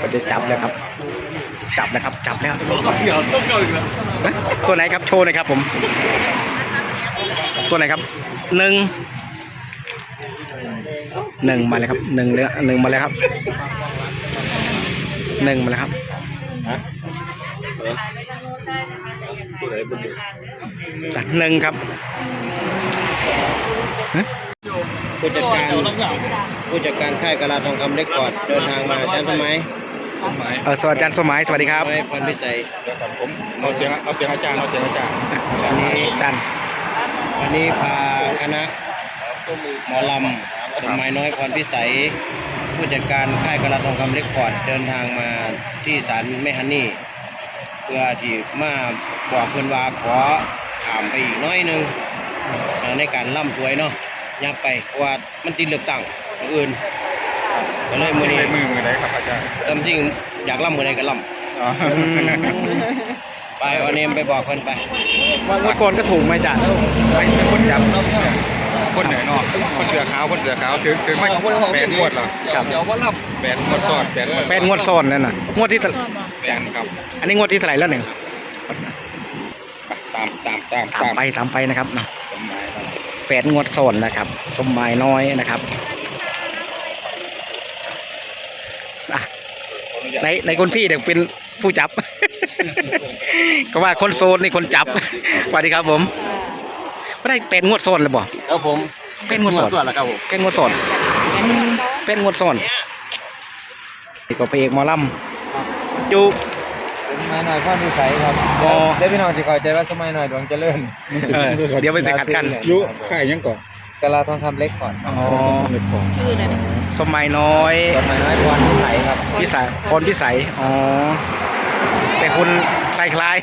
ก็จะจับแล้วครับ จับแล้วครับ จับแล้วเดี๋ยวต้องเก่าอีกแล้วเอ๊ะตัวไหนครับโชว์หน่อยครับผม ตัวไหนครับหนึ่งหนึ่งมาเลยครับหนึ่งเลยหนึ่งมาเลยครับหนึ่งมาเลยครับตัวไหนบนเดืออะหนึ่งครับฮะ ผู้จัดการต้องเก่าผู้จัดการค่ายกะลาทองคำเล็กกอดเดินทางมาอาจารย์สมัยต้นไม้เออสวัสดีอาจารย์สมัยสวัสดีครับไว้พันพิจัยเดี๋ยวก่อนผมเอาเสียงเอาเสียงอาจารย์เอาเสียงอาจารย์อันนี้อาจารย์วันนี้พาคณะหมอลำสมัยน้อยพรพิสัย ผู้จัดการค่ายกะลาทองคำเล็กกอดเดินทางมาที่ศาลแม่ฮันนี่เพื่อที่มาบอกเพื่อนว่าขอถามไปอีกน้อยหนึงเอ่อในการล่ำถวยเนาะ ยับไปเพราะว่ามันติดเลือกตั้งอย่างอื่นก็เลยมือนี้ใช้มือมือไหนครับอาจารย์ตามจริงอยากล่ำมือใดก็ล่อ๋ออืมำไปเอาเนมไปบอกเพิ่นไปวันก่อนก็ถูกไหมอาจารย์ไม่เป็นคนยับคนเหนือเนาะคนเสือขาวคนเสือขาวถึงถึงไม่แปดงวดเหรอครับเดี๋ยวว่ารับแปดงวดซ้อนแปดงวดเป็นงวดซ้อนนั่นน่ะงวดที่เท่าแปดครับอันนี้งวดที่เท่าไหร่แล้วหนึ่งตามตามตามตามไปตามไปนะครับนะสมัยเรา แปดงวดซ้อนนะครับสมหมายน้อยนะครับอะในในคนพี่เด็กเป็นผู้จับ ก็ว่าคนโซนนี่คนจับสวัสดีครับผมก็ได้เป็นงวดซ้อนเลยบ่แล้วผมเป็นงวดซ้อนส่วนแล้วครับผมเป็นงวดซ้อนเป็นงวดซ้อนนี่ก็พระเอกหมอลำอยู่ สมัยหน่อยพ่อนิสัยครับอ๋อ ได้พี่น้องสิเข้าใจว่าสมัยหน่อยดวงเจริญเออเดี๋ยวไปสิขัดกัน ยุข่ายยังก่อนกะลาทองคำเล็กก่อนอ๋อชื่ออะไรนะสมัยน้อย สมัยน้อยพรนิสัยครับพิสัยพรพิสัยอ๋อ แต่คุณคล้าย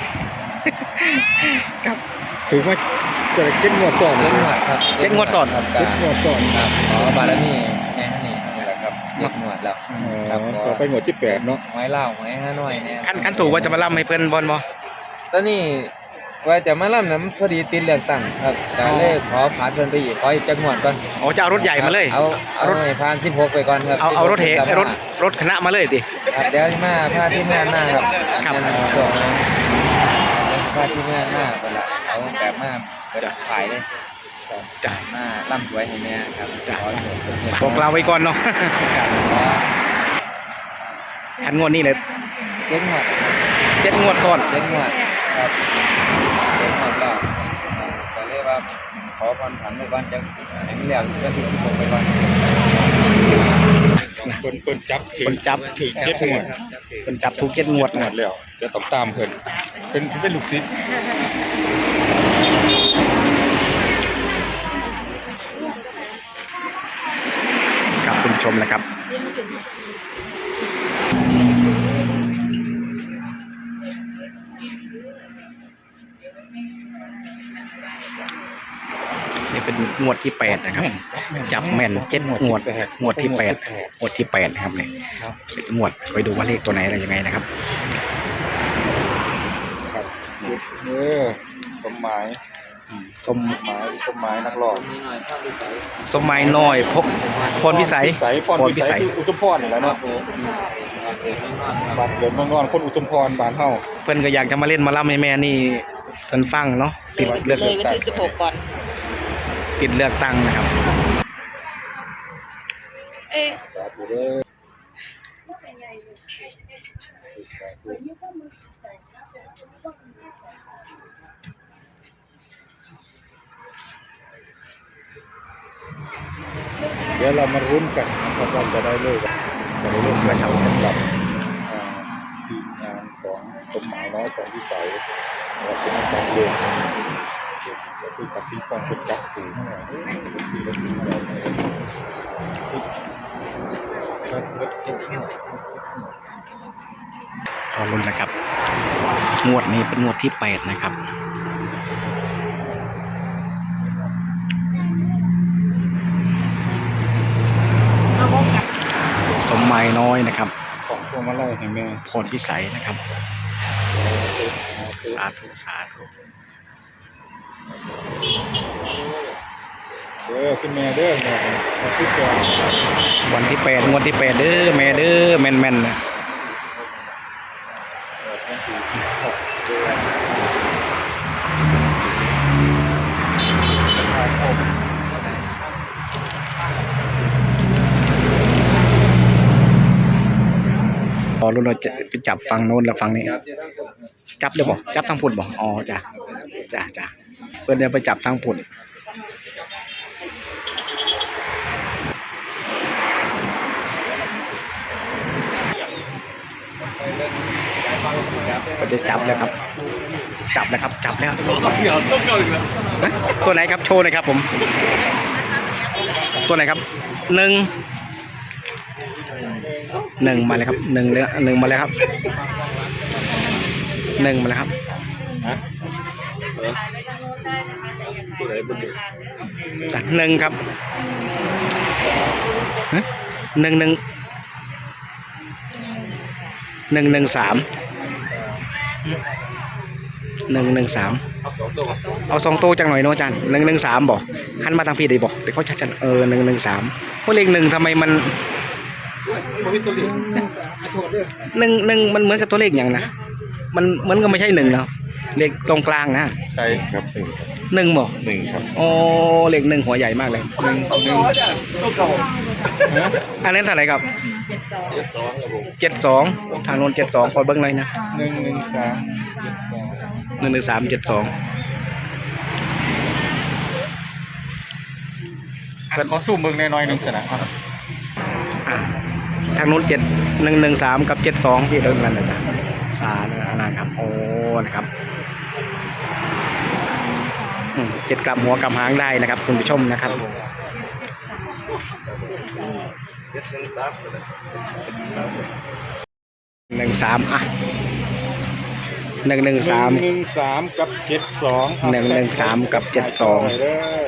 ถือว่าจะเก็ตงวดซ้อนเล็กหนวดครับเจ็ดงวดซ้อน ครับเก็ตงวดซ้อนครับขอบารมี เล็กหนวดแล้วอ๋ครับอต่อไปงวดที่แปดเนาะไม้เล่าไม้ห้าน้อยเนี่ยๆขั้นขั้นถูกว่าจะมาล่ำให้เพื่อนบอลบ่ตอนนี้ว่าจะมาล่ำน้ำพอดีติดเลือกตั้งครับการเลขขอผ่านเพิ่นไปอีกขออีกจักงวดก่อนอ๋อจะเอารถใหญ่มาเลย เอาเอารถให้ผ่าน16ไปก่อนครับเอาเอารถเห16รถรถคณะมาเลยดิครับเดี๋ยวมาพาที่งานมาครับครับงานส่งนะเดี๋ยวพาที่งานมาไปละเอาแบบมาเปิดขายเลย จ้ะมาล่ำสวยให้แม่ครับจ้ะ ขอให้เพื่อนๆบอกเราไว้ก่อนเนาะขันงวดนี้เลยเจ๊งหมดเจ็ดงวดซ้อนเจ๊งหมดครับเจ๊งหมดแล้วอ่าก็เลยว่าขอผ่อนผันไปก่อนจะให้มันแล้ววันที่สิบหกไปก่อนเพิ่นเพิ่นจับถือคนจับถือเก็ตงวดคนจับถูกเจ็ดงวดหมนะดแล้วเดี๋ยวต้องตามเพิ่นเป็นเป็นลูกศิษย์ ชมนะครับ นี่เป็นงวดที่แปดนะครับ จับแม่นเจ็ดงวดงวดที่แปดงวดที่แปดนะครับเนี่ยสิบงวดไปดูว่าเลขตัวไหนอะไรยังไงนะครับครับเออสมหมาย สมหมายสมหมายนักร้องมีหน่อยภาพวิสัยสมัยน้อยพบพรพิสัยพิสัยพรพรพิพิสัสัยยคืออุทุมพรนี่แหละเนาะบ้านเกิดเมืองนอนคนอุทุมพรบ้านเฮาเพื่อนก็อยากจะมาเล่นมาล่ำให้แม่นี่เพิ่นฟังเนาะติดเลือกเลยวันที่สิบหกก่อนติดเลือกตั้งนะครับเอ๊ะ ดี๋ยวเรามารุ้นกันนะครับว่าจะได้เลขจะได้เลขนะครับสำหรับทีมงานของสมหมายน้อยของพิสัยกับสำนักการเรียนก็คือกับพี่ปองเป็นจับปูเท่าไหร่สี่เลขสี่อะไรสิบครับรถเจ็ดห้าขอรุนนะครับ งวดนี้เป็นงวดที่แปดนะครับ สมหมายน้อยนะครับของพวงมาลัยให้แม่พรพิสัยนะครับ สาธุสาธุเด้อขึ้นแม่เด้อแม่มาขึ้นก่อนวันที่แปดงวดที่แปดเด้อแม่เด้อแม่นแม่นๆนะ วันที่สิบหกเดือนสิงหาคม พอ รุ่นเราจะไปจับฟังโน้นแล้วฟังนี้ จับได้บ่จับทางพุ่นบ่อ๋อจ้ะจ้ะจ้ะเพื่อนเดี๋ยวไปจับทางพุ่นก็จะจับแล้วครับ จับแล้วครับ จับแล้วตัวไหนครับโชว์หน่อยครับผม ตัวไหนครับหนึ่ง หนึ่งมาเลยครับหนึ่งเลยหนึ่งมาเลยครับหนึ่งมาเลยครับฮะเออตัวไหนบุญอยู่จ้ะหนึ่งครับฮะหนึ่งหนึ่งหนึ่งหนึ่งสามหนึ่งหนึ่งสามเอาสองตัวจังหน่อยเนาะอาจารย์หนึ่งหนึ่งสามบอกหันมาทางพี่ได้บอกเดี๋ยวเขาชัดๆเออหนึ่งหนึ่งสามเพราะเลขหนึ่งทำไมมัน มันมีตัวเหลืองขอโทษด้วยหนึ่งหนึ่งมันเหมือนกับตัวเลขอย่างนะมันเหมือนก็ไม่ใช่หนึ่งแล้วเลขตรงกลางนะใช่ครับหนึ่งครับหนึ่งบอกหนึ่งครับโอ้เลขหนึ่งหัวใหญ่มากเลยหนึ่งหนึ่งอันนั้นเท่าไหร่ครับเจ็ดสองครับผมเจ็ดสองทางโน้นเจ็ดสองคอยเบิ้งหน่อยนะหนึ่งหนึ่งสามเจ็ดสองหนึ่งหนึ่งสามเจ็ดสองขอสู้มึงน้อยหนึ่งสนะครับ ทางโน้นเจ็ดหนึ่งหนึ่งสามกับเจ็ดสองที่เดินกันนะจ๊ะสาธุนะครับโอ้นะครับอืมเจ็ดกลับหัวกลับหางได้นะครับ คุณผู้ชมนะครับหนึ่งสามอะหนึ่งหนึ่งสามหนึ่งสามกับเจ็ดสองหนึ่งหนึ่งสามกับเจ็ดสองเด้อ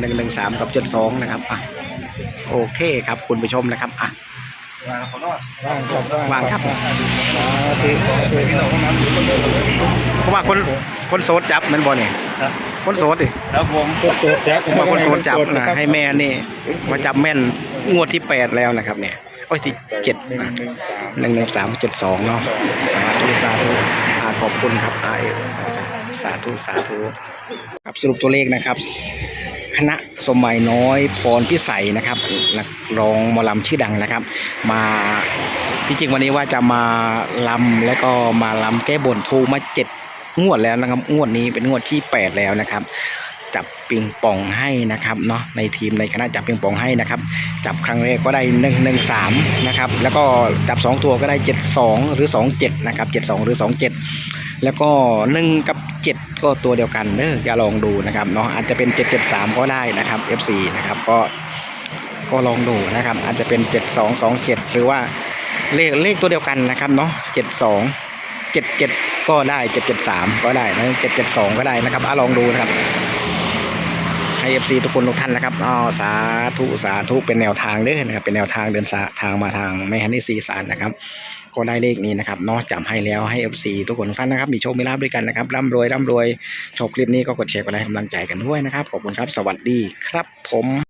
หนึ่งหนึ่งสามกับเจ็ดสองนะครับอะโอเคครับคุณผู้ชมนะครับอะ วางครับว่างครับสาธุสาธุพี่น้องน้ำอยู่คนเดียวเพราะว่าคนคนโสดจับแมันบอเนี่ยคนโสดดิครับผมคนโสดจับเพราะว่าคนโสดจับนะให้แม่นี่มาจับแม่นงวดที่แปดแล้วนะครับเนี่ยโอ้ยที่เจ็ดหนึ่งนะหนึ่งสามหนึ่งสามเจ็ดสองเนาะสาธุสาธุอ่าขอบคุณครับอาเอสาธุสาธุครับสรุปตัวเลขนะครับ คณะสมัยน้อยพรพิสัยนะครับนักร้องมอลำชื่อดังนะครับ มาที่จริงวันนี้ว่าจะมาลำแล้วก็มาลำแก้บนทูมาเจ็ดงวดแล้วนะครับงวดนี้เป็นงวดที่แปดแล้วนะครับจับปิงปองให้นะครับเนาะในทีมในคณะจับปิงปองให้นะครับ จับครั้งแรกก็ได้หนึ่งหนึ่งสามนะครับแล้วก็จับสองตัวก็ได้เจ็ดสองหรือสองเจ็ดนะครับเจ็ดสองหรือสองเจ็ด แล้วก็หนึ่งกับเจ็ดก็ตัวเดียวกันเด้ออย่าลองดูนะครับเนาะอาจจะเป็นเจ็ดเจ็ดสามก็ได้นะครับ F4 นะครับก็ก็ลองดูนะครับ อาจจะเป็นเจ็ดสองสองเจ็ดหรือว่าเลขเลขตัวเดียวกันนะครับเนาะเจ็ดสองเจ็ดเจ็ดก็ได้เจ็ดเจ็ดสามก็ได้นะเจ็ดเจ็ดสองก็ได้นะครับอะลองดูนะครับ ให้เอฟซีทุกคนทุกท่านนะครับอ๋อสาธุสาธุเป็นแนวทางเด้อนะครับ เป็นแนวทางเดินสาทางมาทางไม่ฮันนี่ซีสารนะครับ ก็ได้เลขนี้นะครับเนอกจำให้แล้วให้เอฟซีทุกคนทุกท่านนะครับ มีโชคมีลาบด้วยกันนะครับร่ำรวยร่ำรวยชมคลิปนี้ก็กดแชร์กดไลค์กำลังใจกันด้วยนะครับขอบคุณครับ สวัสดีครับผม